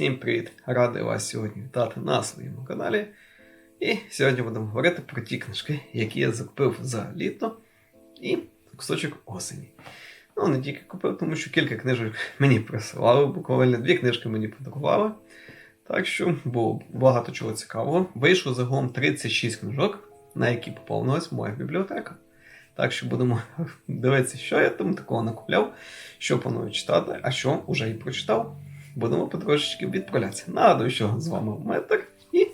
Всім привіт! Радий вас сьогодні вітати на своєму каналі. І сьогодні будемо говорити про ті книжки, які я закупив за літо і кусочок осені. Ну, не тільки купив, тому що кілька книжок мені присилали, буквально дві книжки мені подарували. Так що було багато чого цікавого. Вийшло загалом 36 книжок, на які поповнилась моя бібліотека. Так що будемо дивитися, що я там такого накупляв, що планую читати, а що вже і прочитав. Будемо потрошечки відправлятися. Нагадую, що з вами Метр, і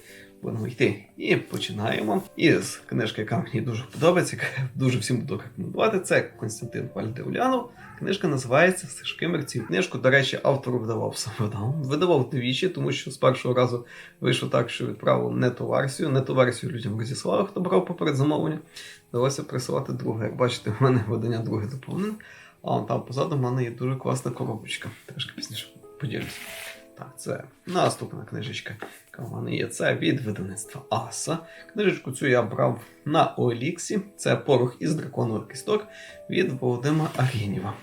будемо йти. І починаємо із книжки, яка мені дуже подобається, яка дуже всім буду рекомендувати. Це Константин Вальдеулянов. Книжка називається Стежки мерців. Книжку, до речі, автор видавав сам видав. Видавав двічі, тому що з першого разу вийшло так, що відправив не ту версію. Не ту версію людям розіслали, хто брав поперед замовлення. Вдалося присилати друге. Як бачите, в мене видання друге доповнене. А там позаду в мене є дуже класна коробочка. Трошки пізніше поділюсь. Так, це наступна книжечка, яка в мене є. Це від видавництва Аса. Книжечку цю я брав на Оліксі. Це порох із драконових кісток від Володимира Арінєва.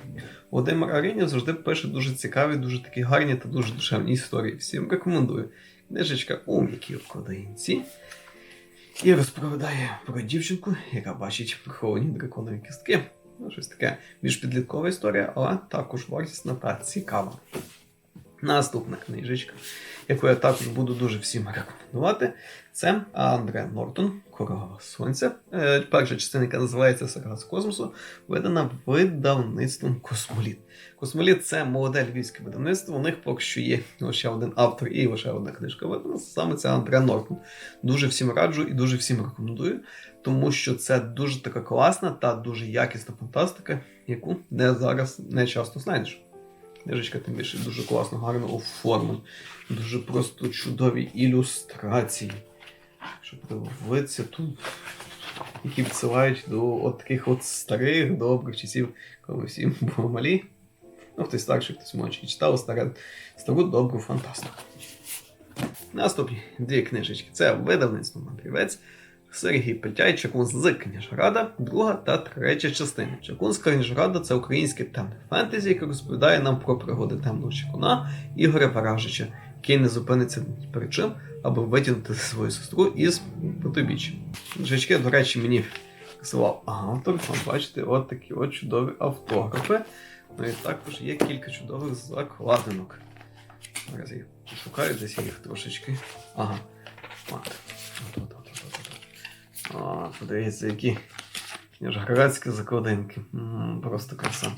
Володимир Арінєв завжди пише дуже цікаві, дуже такі гарні та дуже душевні історії. Всім рекомендую. Книжечка у м'якій обкладинці. І розповідає про дівчинку, яка бачить приховані драконові кістки. Ну, щось таке більш підліткова історія, але також вартісна та цікава. Наступна книжечка, яку я також буду дуже всім рекомендувати, це Андре Нортон Королева Сонця. Е, Перша частина, яка називається Сага з космосу, видана видавництвом Космоліт. Космоліт це молоде львівське видавництво. У них поки що є лише один автор і лише одна книжка видана. Саме це Андре Нортон. Дуже всім раджу і дуже всім рекомендую, тому що це дуже така класна та дуже якісна фантастика, яку не зараз не часто знайдеш. Книжечка тим більше дуже класно, гарно оформлена. Дуже просто чудові ілюстрації. Щоб подивитися тут, які відсилають до от таких от старих добрих часів, коли всі були малі. Ну, хтось старший, хтось молодший читав старе, стару добру фантастику. Наступні дві книжечки. Це видавництво мандрівець. Сергій Петяй, Чакун з Княжрада, друга та третя частина. Чакун з Княжрада це українське темне фентезі, яке розповідає нам про пригоди темного чакуна Ігоря Варажича, який не зупиниться ні перед чим, аби витягнути свою сестру із потойбіччя. Книжечки, до речі, мені присилав автор. Там бачите, от такі от чудові автографи. Ну і також є кілька чудових закладинок. Зараз я пошукаю, десь їх трошечки. Ага. От, от, от. О, подивіться, які княжградські закладинки. Просто краса.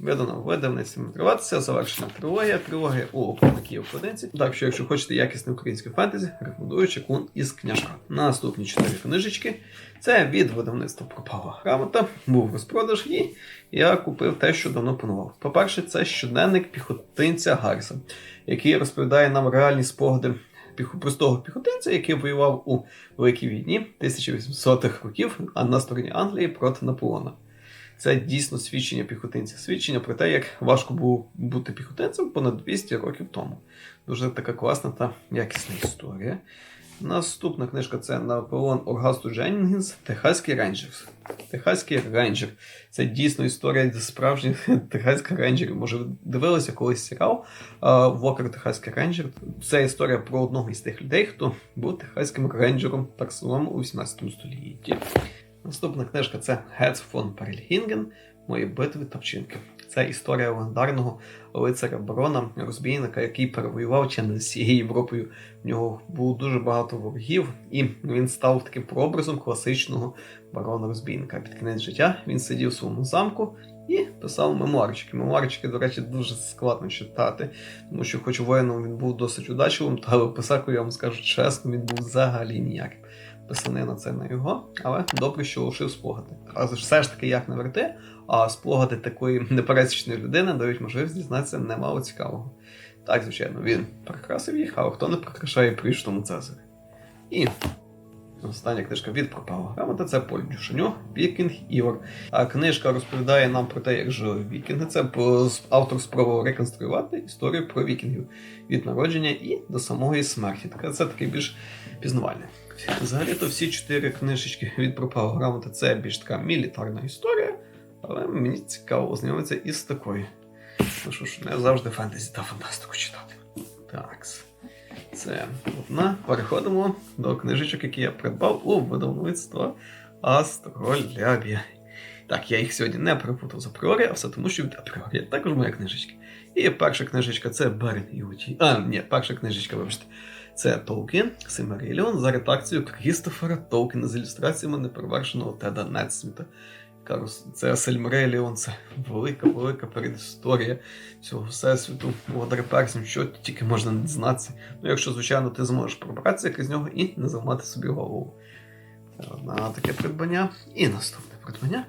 Видано видавництвом відкриватися, завершена трилогія, трилогія у такій обкладинці. Так що, якщо хочете якісне українське фентезі, рекомендую чекун із княжка. Наступні чотири книжечки. Це від видавництва пропала грамота, був розпродаж, і я купив те, що давно планував. По-перше, це щоденник піхотинця Гарса, який розповідає нам реальні спогади простого піхотинця, який воював у Великій війні 1800-х років на стороні Англії проти Наполеона. Це дійсно свідчення піхотинця. Свідчення про те, як важко було бути піхотинцем понад 200 років тому. Дуже така класна та якісна історія. Наступна книжка це Наполеон Оргасту Дженнінгс Техаський рейнджер. Техаський рейнджер. Це дійсно історія справжніх техаських рейнджерів. Може, ви дивилися колись серіал Вокер Техаський рейнджер. Це історія про одного із тих людей, хто був техаським рейнджером так само у 18 столітті. Наступна книжка це Гец фон Перлінген Мої битви та вчинки. Це історія легендарного лицаря барона, розбійника, який перевоював чи не всією Європою. В нього було дуже багато ворогів, і він став таким прообразом класичного барона розбійника. Під кінець життя він сидів у своєму замку і писав мемуарчики. Мемуарчики, до речі, дуже складно читати, тому що, хоч воїном він був досить удачливим, та писаку, я вам скажу чесно, він був взагалі ніяким. Писанина це не його, але добре, що лишив спогади. Ж все ж таки як не верти, а спогади такої непересічної людини дають можливість дізнатися немало цікавого. Так, звичайно, він прикрасив їх, але хто не прикрашає прийшлому Цезарі. І остання книжка від пропала грамота це Поль Дюшеньо, Вікінг Івор. А книжка розповідає нам про те, як жили вікінги. Це автор спробував реконструювати історію про вікінгів від народження і до самої смерті. Це такий більш пізнавальний. Взагалі-то всі чотири книжечки від грамота це більш така мілітарна історія, але мені цікаво ознайомитися із такою. Ну що ж, не завжди фентезі та фантастику читати. Так. Це одна. Переходимо до книжечок, які я придбав у видавництво Астролябія. Так, я їх сьогодні не перепутав з апріорі, а все тому, що від апріорі також моя книжечка. І перша книжечка це Берн і Уті. А, ні, перша книжечка, вибачте. Це Толкін, Симеріліон за редакцією Крістофера Толкіна з ілюстраціями неперевершеного Теда Нетсміта. Це Сильмареліон, це велика, велика передісторія цього всесвіту, Володаря Персів, що тільки можна не дізнатися. Ну, якщо, звичайно, ти зможеш пробратися з нього і не зламати собі голову. Це одне таке придбання. І наступне придбання.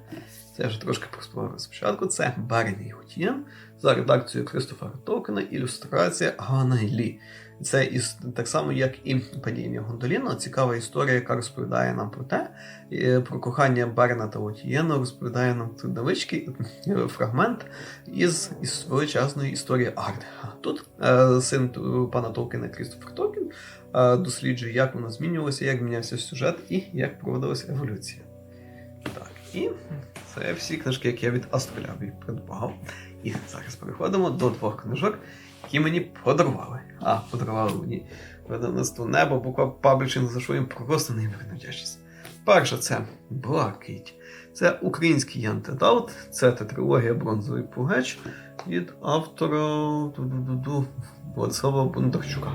Це я вже трошки проспорив спочатку. Це Барні і Гутієн за редакцією Кристофера Толкена, ілюстрація Ганна Лі. Це іс... так само, як і падіння Гондоліна, цікава історія, яка розповідає нам про те, е, про кохання Берна та Отієна, розповідає нам тут невеличкий е, фрагмент із, із величезної історії Арди. Тут е, син пана Толкіна Крістофер Толкін досліджує, як воно змінювалося, як мінявся сюжет і як проводилася еволюція. Так, і це всі книжки, які я від Астролябії придбав. І зараз переходимо до двох книжок, які мені подарували. А, подарували мені видавництво небо, буква паблішинг, за що їм просто неймовірна вдячність. Перше, це Блакить. Це український антидаут, це тетрилогія Бронзовий Пугач від автора Владислава Бондарчука.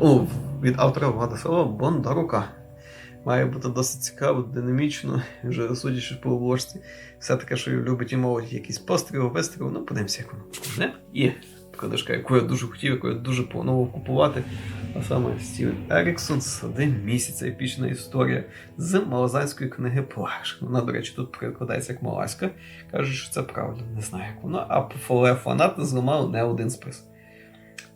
О, від автора Владислава Бондарука. Має бути досить цікаво, динамічно, вже судячи по обложці. Все таке, що любить і мовить якісь постріли, вистріли, ну подивимося, як воно. І книжка, яку я дуже хотів, яку я дуже планував купувати. А саме Стівен Еріксон «Сади місяця. Епічна історія з малазанської книги Плаш. Вона, до речі, тут перекладається як малазька. Кажуть, що це правильно, не знаю, як воно. А по фанати зламали не один спис.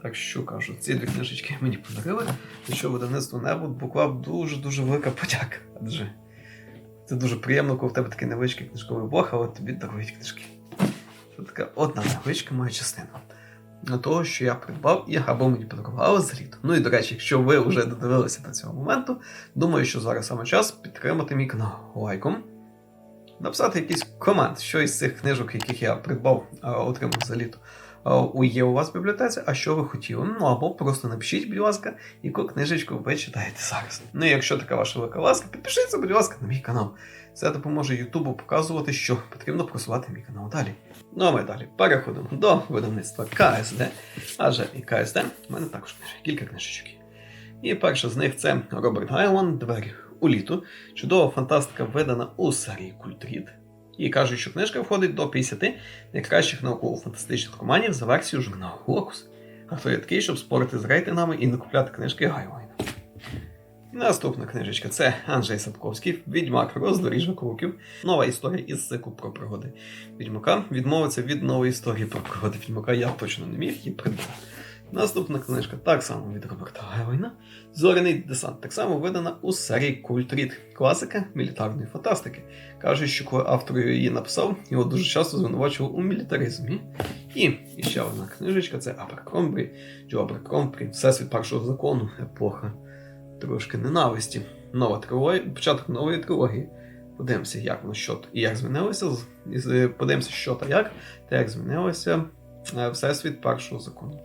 Так що кажу, ці дві книжечки мені подарили. За що видавництво небо буквально дуже-дуже велика подяка. Адже це дуже приємно, коли в тебе такий невеличкий книжковий блог, але тобі дарують книжки. Це така одна невеличка моя частина. На того, що я придбав і або мені подарували зліт. Ну і до речі, якщо ви вже додивилися до цього моменту, думаю, що зараз саме час підтримати мій канал лайком, написати якийсь комент, що із цих книжок, яких я придбав, а, отримав за літо, є у вас в бібліотеці, а що ви хотіли. Ну або просто напишіть, будь ласка, яку книжечку ви читаєте зараз. Ну і якщо така ваша велика ласка, підпишіться, будь ласка, на мій канал. Це допоможе Ютубу показувати, що потрібно просувати мій канал далі. Ну а ми далі переходимо до видавництва КСД. Адже і КСД в мене також книж- кілька книжечок. І перша з них це Роберт Гайлан Двері у літо. Чудова фантастика видана у серії Культрід. І кажуть, що книжка входить до 50 найкращих науково-фантастичних романів за версією журналу Локус. А хто я такий, щоб спорити з рейтингами і не купляти книжки Гайлайна. Наступна книжечка це Анджей Сапковський, Відьмак роздоріжжя кроків. Нова історія із циклу про пригоди Відьмака. Відмовиться від нової історії про пригоди Відьмака я точно не міг і придбав. Наступна книжка так само від Роберта Гайлайна. Зоряний десант так само видана у серії Культрід, класика мілітарної фантастики. Каже, що коли автор її написав, його дуже часто звинувачував у мілітаризмі. І ще одна книжечка це Аберкромбрі, Джо Аберкромбрі, Всесвіт першого закону, епоха трошки ненависті. Нова трилогія, початок нової трилогії. Подивимося, як воно що і як змінилося. Подивимося, що та як, та як змінилося е, Всесвіт першого закону.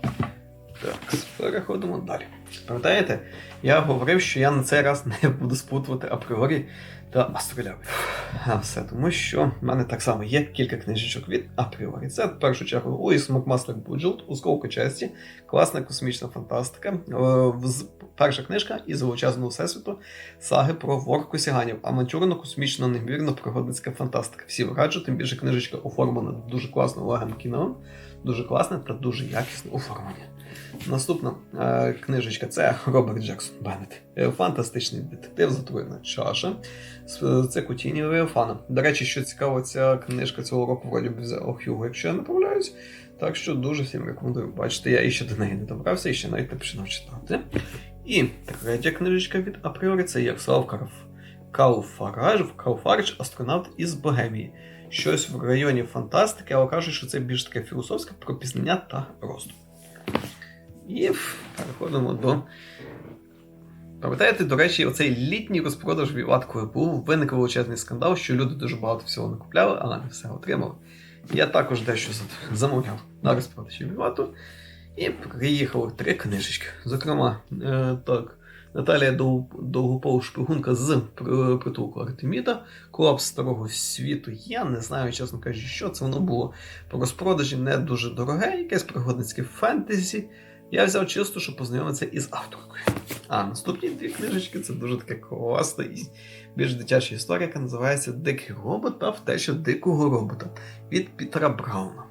Так, переходимо далі. Пам'ятаєте, я говорив, що я на цей раз не буду спутувати апріорі та астролябі. А все тому, що в мене так само є кілька книжечок від апріорі. Це в першу чергу Луїс Макмастер Буджелт у сколку часті, класна космічна фантастика. Е, Перша книжка із величезного всесвіту саги про ворку сяганів, авантюрно космічно неймовірно пригодницька фантастика. Всі раджу, тим більше книжечка оформлена дуже класно Олегом Кіновим, дуже класне та дуже якісне оформлення. Наступна е, книжечка це Роберт Джексон Беннет. Е, Фантастичний детектив, затворена чаша. Це Кутіні Леофана. До речі, що цікаво, ця книжка цього року вроді взяла Хьюго, якщо я не помиляюсь. Так що дуже всім рекомендую. Бачите, я іще до неї не добрався і ще навіть не починав читати. І третя книжечка від апріорі це Ярослав Карф. Кауфараж, Кауфарич, астронавт із Богемії. Щось в районі фантастики, але кажуть, що це більш таке філософське про пізнання та росту. І переходимо до. Пам'ятаєте, до речі, оцей літній розпродаж Віват, був, виник величезний скандал, що люди дуже багато всього накупляли, але не все отримали. Я також дещо замовляв на розпродажі Вівату. І приїхали три книжечки. Зокрема, е, так, Наталія Дов- Довгопол шпигунка з притулку Артеміда, Колапс старого світу. Я не знаю, чесно кажучи, що це воно було по розпродажі не дуже дороге, якесь пригодницьке фентезі. Я взяв чисто, щоб познайомитися із авторкою. А наступні дві книжечки це дуже таке класна і більш дитяча історія, яка називається Дикий робот та втеча дикого робота від Пітера Брауна.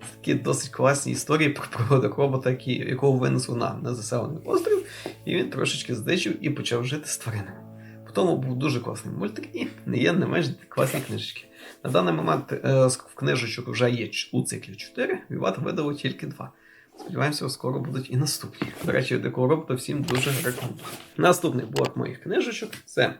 Це такі досить класні історії про пригоди робота, який, якого винесли на незаселений острів, і він трошечки здичив і почав жити з тваринами. В тому був дуже класний мультик і не є не менш класні книжечки. На даний момент е, з книжечок вже є у циклі 4, Віват видало тільки 2. Сподіваємося, скоро будуть і наступні. До речі, дикого робота всім дуже рекомендую. Наступний блок моїх книжечок це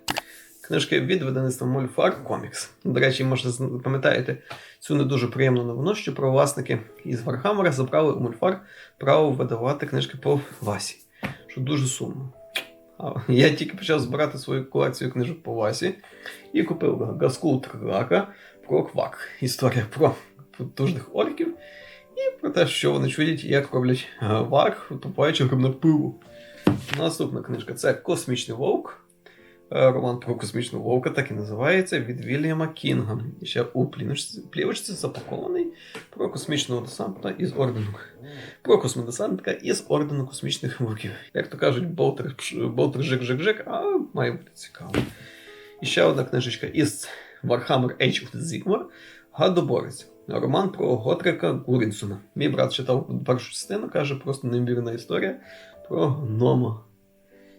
книжки від видавництва Мольфар Комікс. До речі, може, пам'ятаєте цю не дуже приємну новину, що правовласники із Вархаммера забрали у Мольфар право видавати книжки по Васі, що дуже сумно. Я тільки почав збирати свою колекцію книжок по Васі і купив Гаскул Трака про Квак. Історія про потужних орків і про те, що вони чудять як роблять е, вак, утопаючи грибне пиво. Наступна книжка це Космічний Вовк. Е, Роман про космічного вовка так і називається від Вільяма Кінга. І ще у плівочці запакований про космічного десанта із ордену. Про космодесантника із ордену космічних вовків. Як то кажуть, болтер, болтер жик-жик-жик, а має бути цікаво. І ще одна книжечка із Warhammer Age of the Sigmar Гадоборець. Роман про Готрика Гурінсона. Мій брат читав першу частину, каже, просто неймовірна історія про гнома,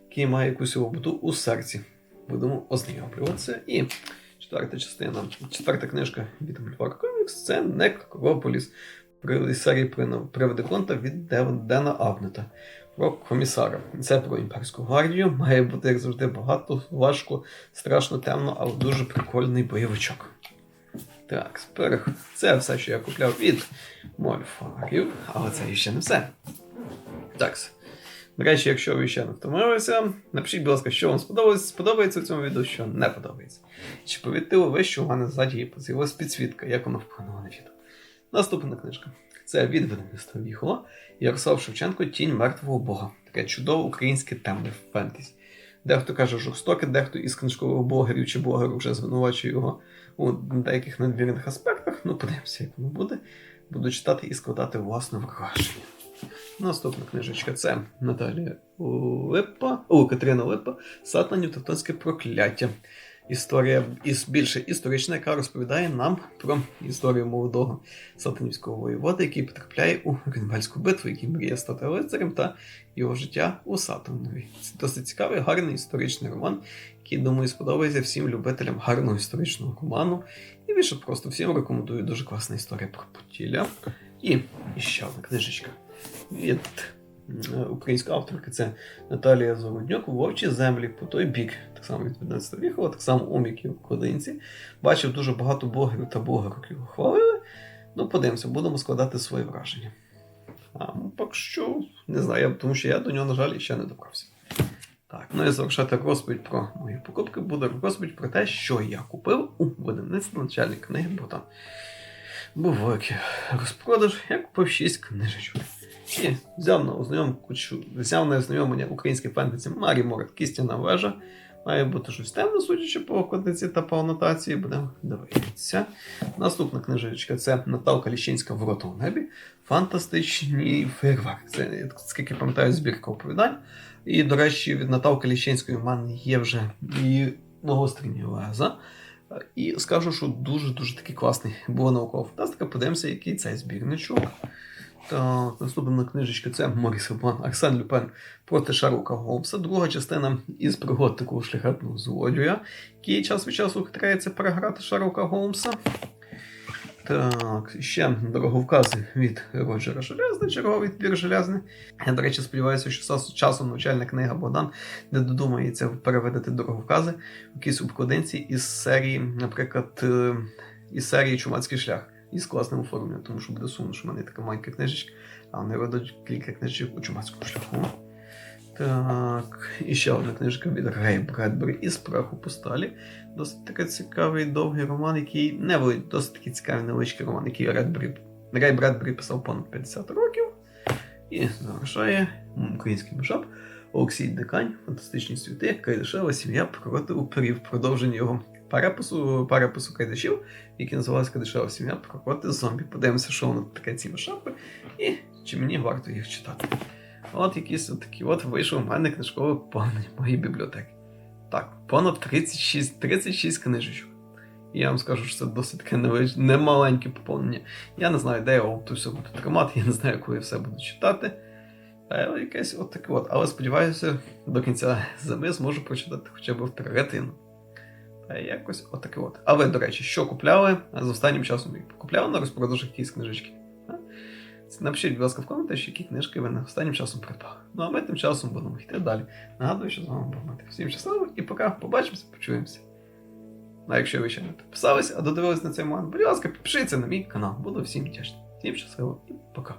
який має якусь роботу у серці. Будемо ознайомлюватися. І четверта частина, четверта книжка від Мульфар Комікс це Некрополіс. Серії про приводи конта від Дена Абнета про комісара. Це про імперську гвардію. Має бути, як завжди, багато, важко, страшно темно, але дуже прикольний бойовичок. Так, сперег. Це все, що я купляв від мольфарів, але це ще не все. Так. До речі, якщо ви ще не втомилися, напишіть, будь ласка, що вам сподобається, сподобається в цьому відео, що не подобається. Чи помітили ви, що у мене ззаді з'явилась підсвітка, як воно вплинуло на відео. Наступна книжка. Це від видавництва Віхола Ярослав Шевченко Тінь мертвого Бога. Таке чудове українське темне фентезі. Дехто каже жорстоке, дехто із книжкових блогерів чи блогерів вже звинувачує його у деяких надмірних аспектах. Ну, подивимося, як воно буде. Буду читати і складати власне враження. Наступна книжечка це Наталія Липа, о, Катерина Липа, Сатанів Тевтонське прокляття. Історія із більше історична, яка розповідає нам про історію молодого сатанівського воєвода, який потрапляє у Гринвальську битву, який мріє стати лицарем та його життя у Сатанові. Це досить цікавий, гарний історичний роман, який, думаю, сподобається всім любителям гарного історичного роману. І більше просто всім рекомендую дуже класна історія про Поділля. І ще одна книжечка від е, української авторки це Наталія Зороднюк Вовчі землі по той бік. Так само від видавництва Віхова, так само Омік і Кодинці. Бачив дуже багато блогерів та блогерок його хвалили. Ну, подивимося, будемо складати свої враження. А ну, що, не знаю, тому що я до нього, на жаль, ще не добрався. Так, ну і завершати розповідь про мої покупки буде розповідь про те, що я купив у видавництві начальник книги Богдан. Був великий розпродаж, я купив 6 книжечок. І взяв на ознайомку, взяв на ознайомлення українське фентезі Марі Морет Кістяна вежа. Має бути щось темне, судячи по окладиці та по анотації, будемо дивитися. Наступна книжечка це Наталка Ліщинська Ворота у небі. Фантастичний фейерверк. Це, скільки пам'ятаю, збірка оповідань. І, до речі, від Наталки Ліщинської в мене є вже і нагострені леза. І скажу, що дуже-дуже такий класний була наукова фантастика. Подивимося, який цей збірничок. Так, наступна книжечка це Моріс Роман Арсен Люпен проти Шарлока Голмса. Друга частина із пригод такого шляхетного злодія, який час від часу хитряється переграти Шарлока Голмса. Так, ще дороговкази від Роджера Железни, черговий твір Железний. Я, до речі, сподіваюся, що часом навчальна книга Богдан не додумається переведати дороговкази в якійсь обкладинці із серії, наприклад, е, із серії Чумацький шлях із класним оформленням, тому що буде сумно, що в мене є така маленька книжечка, а вони ведуть кілька книжечок у Чумацькому шляху. Так, і ще одна книжка від Рей Бредбері із праху по сталі. Досить такий цікавий довгий роман, який не досить такий цікавий невеличкий роман, який Редбері, Рей Бредбері писав понад 50 років. І завершає український мушап Олексій Дикань, фантастичні світи, Кайдашева сім'я проти уперів. Продовження його перепису, перепису Кайдашів, який називався Кайдашева сім'я проти зомбі. Подивимося, що воно таке ці мушапи, і чи мені варто їх читати. От якісь такі от вийшов у мене книжкове поповнення моєї бібліотеки. Так, понад 36, 36 книжечок. І я вам скажу, що це досить таке немаленьке поповнення. Я не знаю, де я вам все буду тримати, я не знаю, коли я все буду читати. Але якесь от таке от. Але сподіваюся, до кінця зими зможу прочитати хоча б в третину. Та якось отаке от. А ви, до речі, що купляли з останнім часом? Купляли на розпродажах якісь книжечки? Напишіть, будь ласка, в коментарі, які книжки ви останнім часом придбали. Ну а ми тим часом будемо йти далі. Нагадую, що з вами був Мати. Всім щасливо і пока. Побачимося, почуємося. Ну, а якщо ви ще не підписались, а додивились на цей момент, будь ласка, підпишіться на мій канал. Буду всім вдячний. Всім щасливо і пока.